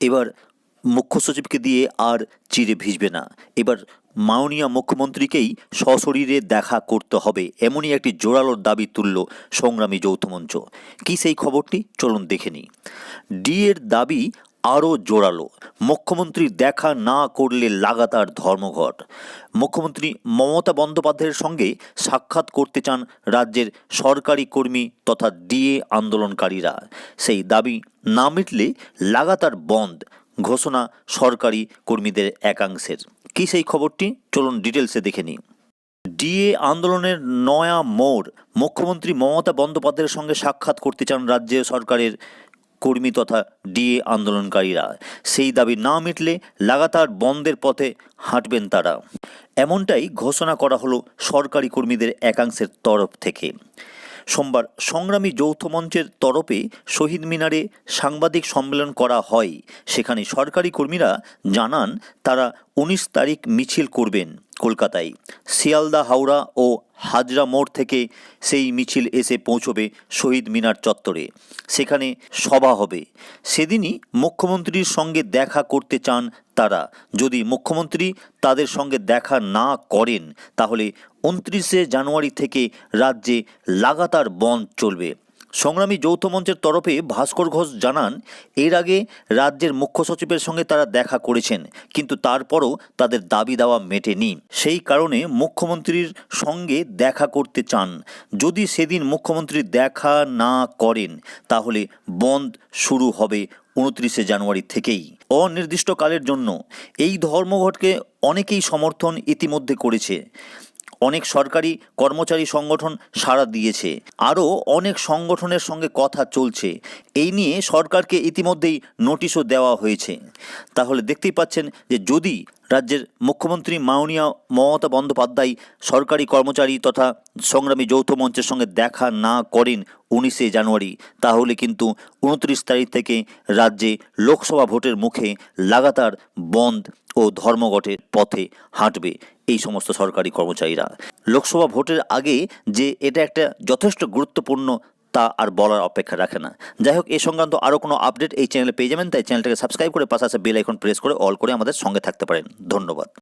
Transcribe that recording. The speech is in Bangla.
এবার মুখ্য সচিবকে দিয়ে আর চিরে ভিজবে না। এবার মাননীয় মুখ্যমন্ত্রীকেই সশরীরে দেখা করতে হবে, এমনই একটি জোরালোর দাবি তুলল সংগ্রামী যৌথমঞ্চ কী সেই খবরটি? চলুন দেখে নিই। ডি এর দাবি আরও জোরালো। মুখ্যমন্ত্রী দেখা না করলে লাগাতার ধর্মঘট। মুখ্যমন্ত্রী মমতা বন্দ্যোপাধ্যায়ের সঙ্গে সাক্ষাৎ করতে চান রাজ্যের সরকারি কর্মী তথা ডিএ আন্দোলনকারীরা। সেই দাবি না মিটলে লাগাতার বন্ধ, ঘোষণা সরকারি কর্মীদের একাংশের। কি সেই খবরটি? চলুন ডিটেলসে দেখে নিই। ডিএ আন্দোলনের নয়া মোড়, মুখ্যমন্ত্রী মমতা বন্দ্যোপাধ্যায়ের সঙ্গে সাক্ষাৎ করতে চান রাজ্য সরকারের কর্মী তথা ডিএ আন্দোলনকারীরা। সেই দাবি না মিটলে লাগাতার বন্ধের পথে হাঁটবেন তারা। এমনটাই ঘোষণা করা হলো সরকারি কর্মীদের একাংশের তরফ থেকে। সোমবার সংগ্রামী যৌথ মঞ্চের তরফে শহীদ মিনারে সাংবাদিক সম্মেলন করা হয়। সেখানে সরকারি কর্মীরা জানান, তারা উনিশ তারিখ মিছিল করবেন কলকাতায়। শিয়ালদা, হাওড়া ও হাজরা মোড় থেকে সেই মিছিল এসে পৌঁছবে শহীদ মিনার চত্বরে। সেখানে সভা হবে। সেদিনই মুখ্যমন্ত্রীর সঙ্গে দেখা করতে চান তারা। যদি মুখ্যমন্ত্রী তাদের সঙ্গে দেখা না করেন, তাহলে উনত্রিশে জানুয়ারি থেকে রাজ্যে লাগাতার বন চলবে। সংগ্রামী যৌথ মঞ্চের তরফে ভাস্কর ঘোষ জানান, এর আগে রাজ্যের মুখ্য সচিবের সঙ্গে তারা দেখা করেছেন, কিন্তু তারপরও তাদের দাবি দেওয়া মেটেনি। সেই কারণে মুখ্যমন্ত্রীর সঙ্গে দেখা করতে চান। যদি সেদিন মুখ্যমন্ত্রী দেখা না করেন, তাহলে বন্ধ শুরু হবে উনত্রিশে জানুয়ারি থেকেই। অনির্দিষ্টকালের জন্য। এই ধর্মঘটকে অনেকেই সমর্থন ইতিমধ্যে করেছে। অনেক সরকারি কর্মচারী সংগঠন সাড়া দিয়েছে। আরও অনেক সংগঠনের সঙ্গে কথা চলছে। এই নিয়ে সরকারকে ইতিমধ্যেই নোটিশও দেওয়া হয়েছে। তাহলে দেখতেই পাচ্ছেন যে যদি রাজ্যের মুখ্যমন্ত্রী মাননীয় মমতা বন্দ্যোপাধ্যায় সরকারি কর্মচারী তথা সংগ্রামী যৌথ মঞ্চের সঙ্গে দেখা না করেন উনিশে জানুয়ারি। তাহলে কিন্তু উনত্রিশ তারিখ থেকে রাজ্যে লোকসভা ভোটের মুখে লাগাতার বন্ধ ও ধর্মঘটের পথে হাঁটবে এই সমস্ত সরকারি কর্মচারীরা। লোকসভা ভোটের আগে যে এটা একটা যথেষ্ট গুরুত্বপূর্ণ তা আর বলার অপেক্ষা রাখে না। যাই হোক এই সংক্রান্ত আরও কোনো আপডেট এই চ্যানেলে পেয়ে যাবেন, তাই চ্যানেলটাকে সাবস্ক্রাইব করে পাশে বেল আইকন প্রেস করে অল করে আমাদের সঙ্গে থাকতে পারেন। ধন্যবাদ।